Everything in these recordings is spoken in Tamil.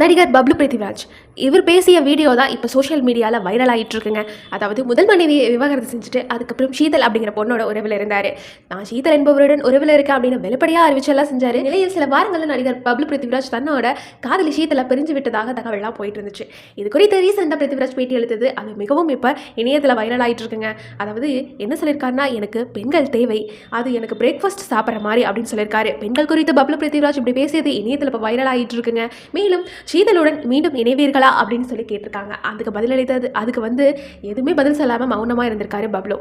நடிகர் பப்ளு பிருத்திவிராஜ். இவர் பேசிய வீடியோ தான் இப்போ சோஷியல் மீடியாவில் வைரல் ஆகிட்டு இருக்குங்க அதாவது முதல் மனைவியை விவாகரத்து செஞ்சுட்டு அதுக்கப்புறம் ஷீதல் அப்படிங்கிற பொண்ணோட உறவில் இருந்தார். நான் ஷீதல் என்பவருடன் உறவில் இருக்கேன் அப்படின்னு வெளிப்படையாக அறிவிச்செல்லாம் செஞ்சார். நிலையில் சில வாரங்களில் நடிகர் பப்ளு பிரித்திவிராஜ் தன்னோட காதலி ஷீதலை பிரிஞ்சு விட்டதாக தகவல்லாம் போயிட்டு இருந்துச்சு இது குறித்து ரீசெண்டாக பிரித்திவிராஜ் பேட்டி எழுத்தது அது மிகவும் இப்போ இணையத்தில் வைரல் ஆகிட்டு இருக்குங்க அதாவது என்ன சொல்லியிருக்காருன்னா எனக்கு பெண்கள் தேவை. அது எனக்கு பிரேக்ஃபாஸ்ட் சாப்பிட்ற மாதிரி அப்படின்னு சொல்லியிருக்காரு பெண்கள் குறித்து பப்ளு பிரித்திவிராஜ் இப்படி பேசியது இணையத்தில் இப்போ வைரல் ஆகிட்டு இருக்குங்க மேலும் ஷீதலுடன் மீண்டும் இணைவீர்களா அப்படின்னு சொல்லி கேட்டிருக்காங்க. அதுக்கு பதிலளித்தது அதுக்கு வந்து எதுவுமே பதில் சொல்லாமல் மௌனமாக இருந்திருக்காரு பப்ளோ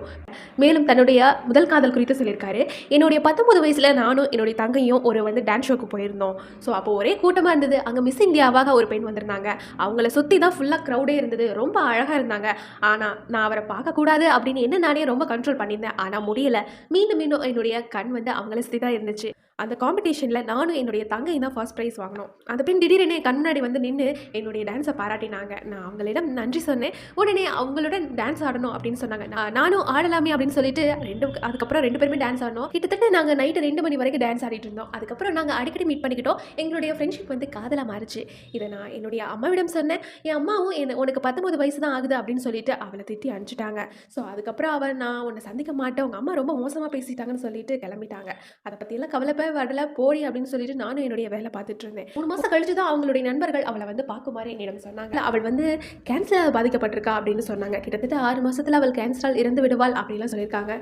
மேலும் தன்னுடைய முதல் காதல் குறித்து சொல்லியிருக்காரு என்னுடைய பத்தொம்பது வயசில் நானும் என்னுடைய தங்கையும் ஒரு வந்து டான்ஸ் ஷோக்கு போயிருந்தோம். ஸோ அப்போ ஒரே கூட்டமாக இருந்தது. அங்கே மிஸ் இந்தியாவாக ஒரு பெண் வந்திருந்தாங்க. அவங்கள சுற்றி தான் ஃபுல்லாக க்ரௌடே இருந்தது. ரொம்ப அழகாக இருந்தாங்க. ஆனால் நான் அவரை பார்க்கக்கூடாது அப்படின்னு என்ன நானே ரொம்ப கண்ட்ரோல் பண்ணியிருந்தேன். ஆனால் முடியலை. மீண்டும் மீண்டும் என்னுடைய கண் வந்து அவங்கள சுற்றி தான் இருந்துச்சு. அந்த காம்படிஷனில் நானும் என்னுடைய தங்கை தான் ஃபர்ஸ்ட் ப்ரைஸ் வாங்கினோம். அந்த பெண் திடீரெனே கண் முன்னாடி வந்து நின்று என்னுடைய டான்ஸை பாராட்டினாங்க. நான் அவங்களிடம் நன்றி சொன்னேன். உடனே அவங்களோட டான்ஸ் ஆடணும் அப்படின்னு சொன்னாங்க. நான் நானும் ஆடலாமே அப்படின்னு சொல்லிட்டு ரெண்டு அதுக்கப்புறம் ரெண்டு பேருமே டான்ஸ் ஆடணும். கிட்டத்தட்ட நாங்கள் நைட்டு ரெண்டு மணி வரைக்கும் டான்ஸ் ஆடிட்டு இருந்தோம். அதுக்கப்புறம் நாங்கள் அடிக்கடி மீட் பண்ணிக்கிட்டோம். எங்களுடைய ஃப்ரெண்ட்ஷிப் வந்து காதலாக மாறிச்சு. இதை நான் என்னுடைய அம்மாவிடம் சொன்னேன். என் அம்மாவும் என்ன உனக்கு பத்தொம்பது வயசு தான் ஆகுது அப்படின்னு சொல்லிட்டு அவளை திட்டி அனுப்பிச்சிட்டாங்க. ஸோ அதுக்கப்புறம் அவள் நான் உன்னை சந்திக்க மாட்டேன். உங்கள் அம்மா ரொம்ப மோசமாக பேசிட்டாங்கன்னு சொல்லிட்டு கிளம்பிட்டாங்க. அதை பற்றியெல்லாம் கவலைப்பே வரல. போடி அப்படின்னு சொல்லிட்டு நானும் என்னுடைய வேலை பார்த்துட்டு இருந்தேன். மூணு மாதம் கழிச்சு தான் அவங்களுடைய நண்பர்கள் அவளை வந்து பார்க்குமாறு என்னிடம் சொன்னாங்க. அவள் வந்து கேன்சரால் பாதிக்கப்பட்டிருக்கா அப்படின்னு சொன்னாங்க. கிட்டத்தட்ட ஆறு மாதத்தில் அவள் கேன்சரால் இறந்து விடுவாள் அப்படின்லாம் சொல்லியிருக்காங்க.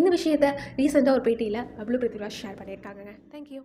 இந்த விஷயத்தை ரீசெண்டாக ஒரு பேட்டியில் பப்ளு பிருத்திவிராஜ் ஷேர் பண்ணியிருக்காங்க தேங்க்யூ